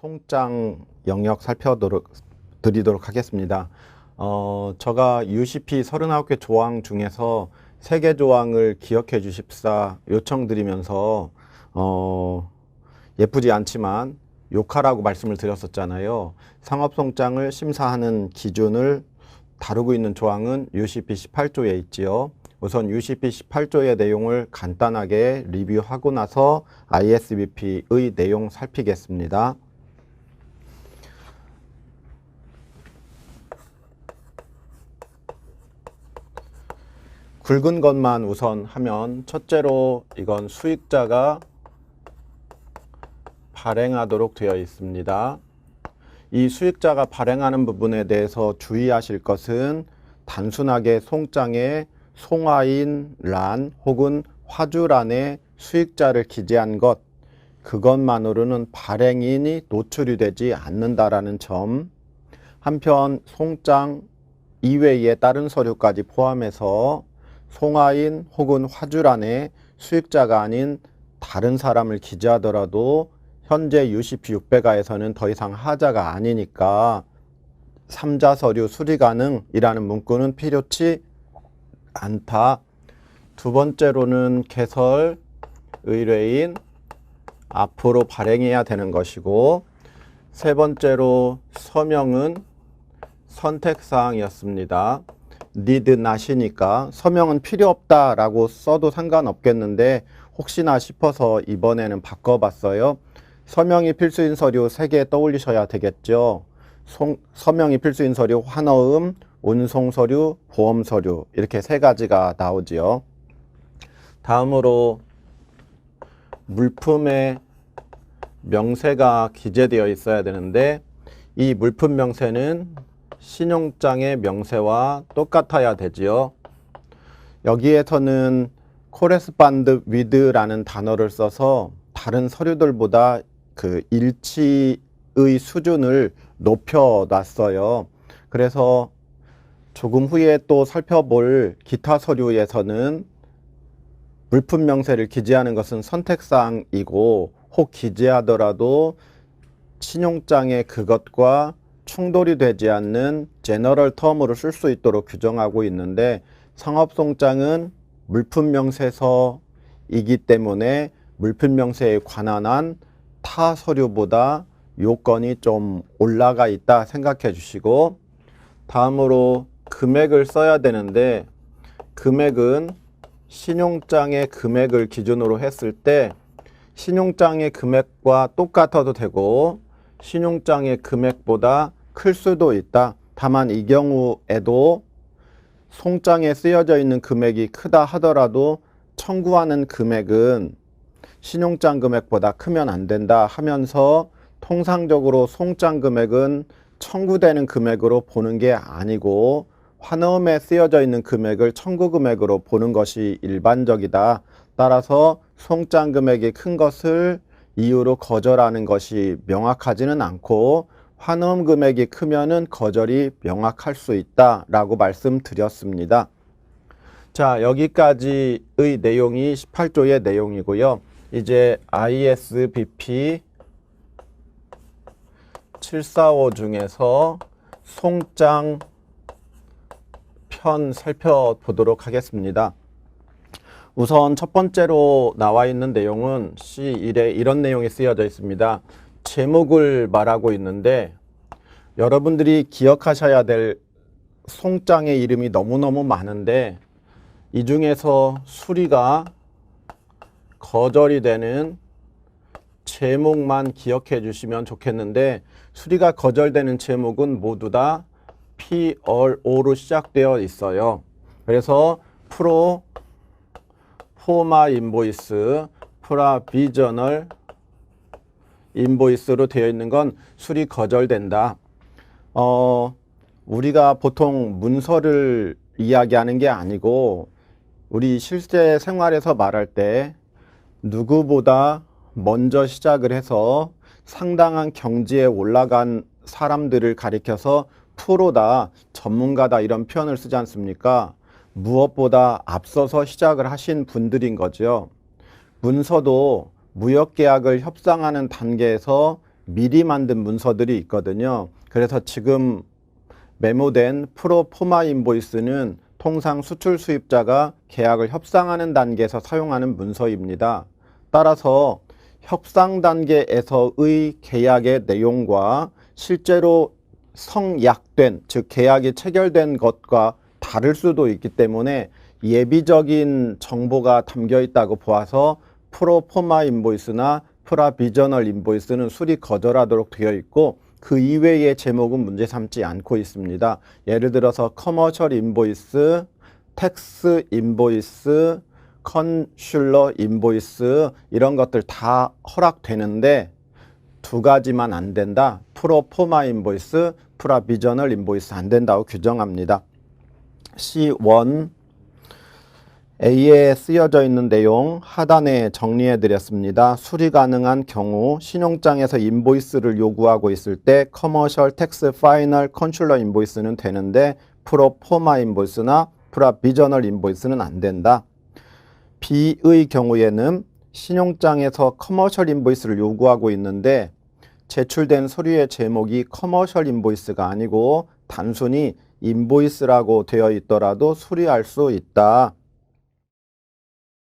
송장 영역 살펴드리도록 드리도록 하겠습니다. 어, 제가 UCP 39개 조항 중에서 3개 조항을 기억해 주십사 요청드리면서 어, 예쁘지 않지만 욕하라고 말씀을 드렸었잖아요. 상업송장을 심사하는 기준을 다루고 있는 조항은 UCP 18조에 있지요. 우선 UCP 18조의 내용을 간단하게 리뷰하고 나서 ISBP의 내용 살피겠습니다. 굵은 것만 우선 하면 첫째로 이건 수익자가 발행하도록 되어 있습니다. 이 수익자가 발행하는 부분에 대해서 주의하실 것은 단순하게 송장에 송화인 란 혹은 화주란에 수익자를 기재한 것 그것만으로는 발행인이 노출이 되지 않는다라는 점 한편 송장 이외의 다른 서류까지 포함해서 송화인 혹은 화주란에 수익자가 아닌 다른 사람을 기재하더라도 현재 UCP 600가에서는 더 이상 하자가 아니니까 삼자 서류 수리 가능이라는 문구는 필요치 않다. 두 번째로는 개설 의뢰인 앞으로 발행해야 되는 것이고 세 번째로 서명은 선택사항이었습니다. Need not이니까 서명은 필요 없다라고 써도 상관없겠는데 혹시나 싶어서 이번에는 바꿔봤어요. 서명이 필수인 서류 3개 떠올리셔야 되겠죠. 송, 서명이 필수인 서류 환어음, 운송 서류, 보험 서류 이렇게 세 가지가 나오지요. 다음으로 물품의 명세가 기재되어 있어야 되는데 이 물품 명세는 신용장의 명세와 똑같아야 되지요. 여기에서는 코레스반드 위드라는 단어를 써서 다른 서류들보다 그 일치의 수준을 높여 놨어요. 그래서 조금 후에 또 살펴볼 기타 서류에서는 물품 명세를 기재하는 것은 선택사항이고 혹 기재하더라도 신용장의 그것과 충돌이 되지 않는 제너럴 텀으로 쓸 수 있도록 규정하고 있는데 상업송장은 물품 명세서이기 때문에 물품 명세에 관한 한 타 서류보다 요건이 좀 올라가 있다 생각해 주시고 다음으로 금액을 써야 되는데 금액은 신용장의 금액을 기준으로 했을 때 신용장의 금액과 똑같아도 되고 신용장의 금액보다 클 수도 있다. 다만 이 경우에도 송장에 쓰여져 있는 금액이 크다 하더라도 청구하는 금액은 신용장 금액보다 크면 안 된다 하면서 통상적으로 송장 금액은 청구되는 금액으로 보는 게 아니고 환음에 쓰여져 있는 금액을 청구 금액으로 보는 것이 일반적이다. 따라서 송장 금액이 큰 것을 이유로 거절하는 것이 명확하지는 않고 환음 금액이 크면은 거절이 명확할 수 있다라고 말씀드렸습니다. 자, 여기까지의 내용이 18조의 내용이고요. 이제 ISBP 745 중에서 송장 편 살펴보도록 하겠습니다. 우선 첫 번째로 나와 있는 내용은 C1에 이런 내용이 쓰여져 있습니다. 제목을 말하고 있는데 여러분들이 기억하셔야 될 송장의 이름이 너무너무 많은데 이 중에서 수리가 거절이 되는 제목만 기억해 주시면 좋겠는데 수리가 거절되는 제목은 모두 다 PRO로 시작되어 있어요. 그래서 프로 포마 인보이스 프라비저널 인보이스로 되어 있는 건 수리 거절된다. 어, 우리가 보통 문서를 이야기하는 게 아니고 우리 실제 생활에서 말할 때 누구보다 먼저 시작을 해서 상당한 경지에 올라간 사람들을 가리켜서 프로다, 전문가다 이런 표현을 쓰지 않습니까? 무엇보다 앞서서 시작을 하신 분들인 거죠. 문서도 무역 계약을 협상하는 단계에서 미리 만든 문서들이 있거든요. 그래서 지금 메모된 프로포마 인보이스는 통상 수출 수입자가 계약을 협상하는 단계에서 사용하는 문서입니다. 따라서 협상 단계에서의 계약의 내용과 실제로 성약된, 즉 계약이 체결된 것과 다를 수도 있기 때문에 예비적인 정보가 담겨 있다고 보아서 프로포마 인보이스나 프라비저널 인보이스는 수리 거절하도록 되어 있고 그 이외의 제목은 문제 삼지 않고 있습니다. 예를 들어서 커머셜 인보이스, 텍스 인보이스, 컨슐러 인보이스 이런 것들 다 허락되는데 두 가지만 안 된다. 프로포마 인보이스, 프라비저널 인보이스 안 된다고 규정합니다. C1 A에 쓰여져 있는 내용 하단에 정리해 드렸습니다. 수리 가능한 경우 신용장에서 인보이스를 요구하고 있을 때 커머셜 텍스 파이널 컨슐러 인보이스는 되는데 프로포마 인보이스나 프라비저널 인보이스는 안 된다. B의 경우에는 신용장에서 커머셜 인보이스를 요구하고 있는데 제출된 서류의 제목이 커머셜 인보이스가 아니고 단순히 인보이스라고 되어 있더라도 수리할 수 있다.